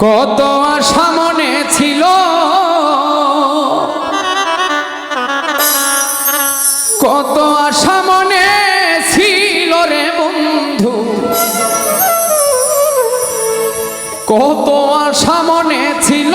কত আশা মনে ছিল? কত আশা মনে ছিল রে বন্ধু? কত আশা মনে ছিল?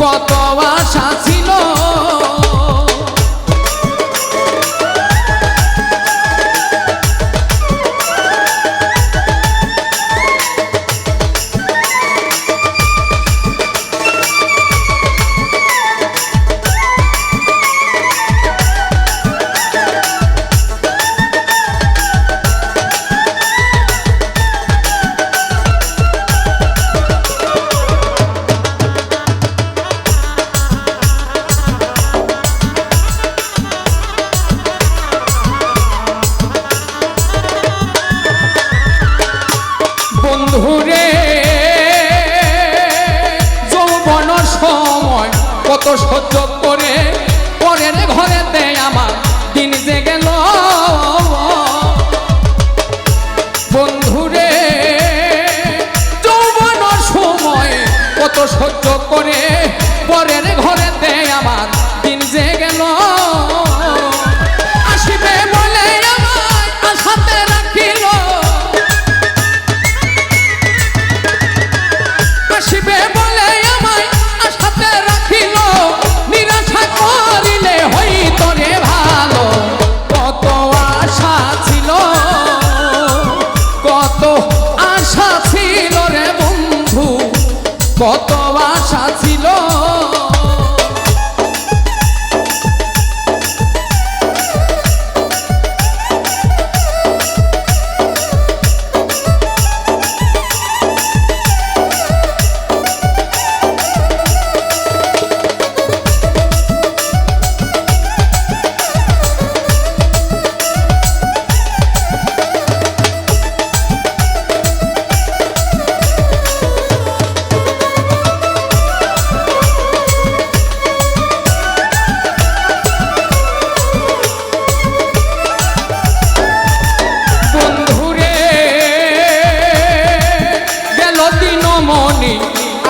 কত আশা সহ্য Cotó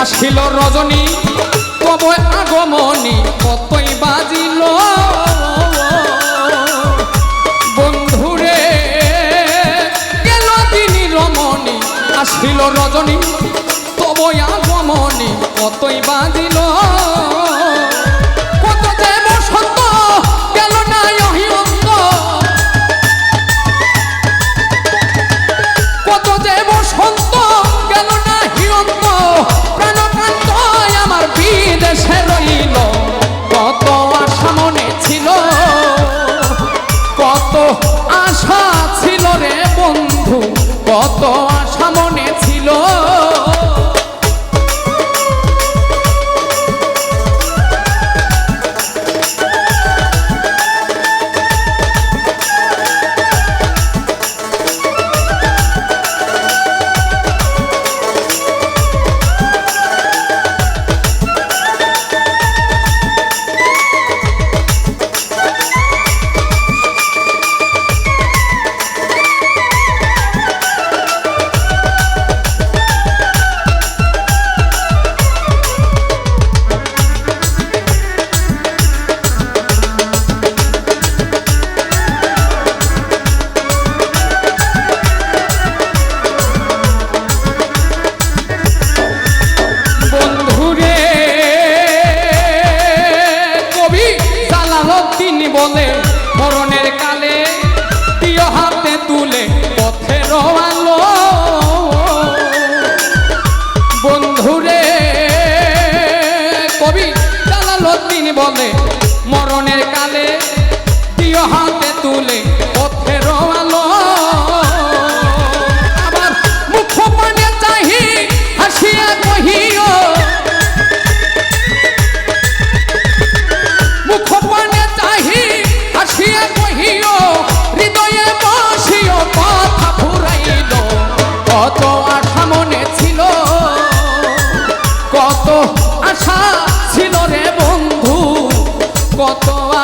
আসিল রজনী কব আগমনী, কতই বাজিল। বন্ধুরে, গেল তিনি রমণী, আসিল রজনী তবয় আগমনী, কতই বাজিল। voltou কবি জালালউদ্দিন বলে মরণের কালে দিও হাতে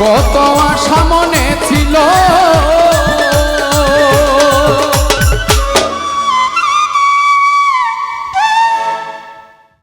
কত আশা মনে ছিল?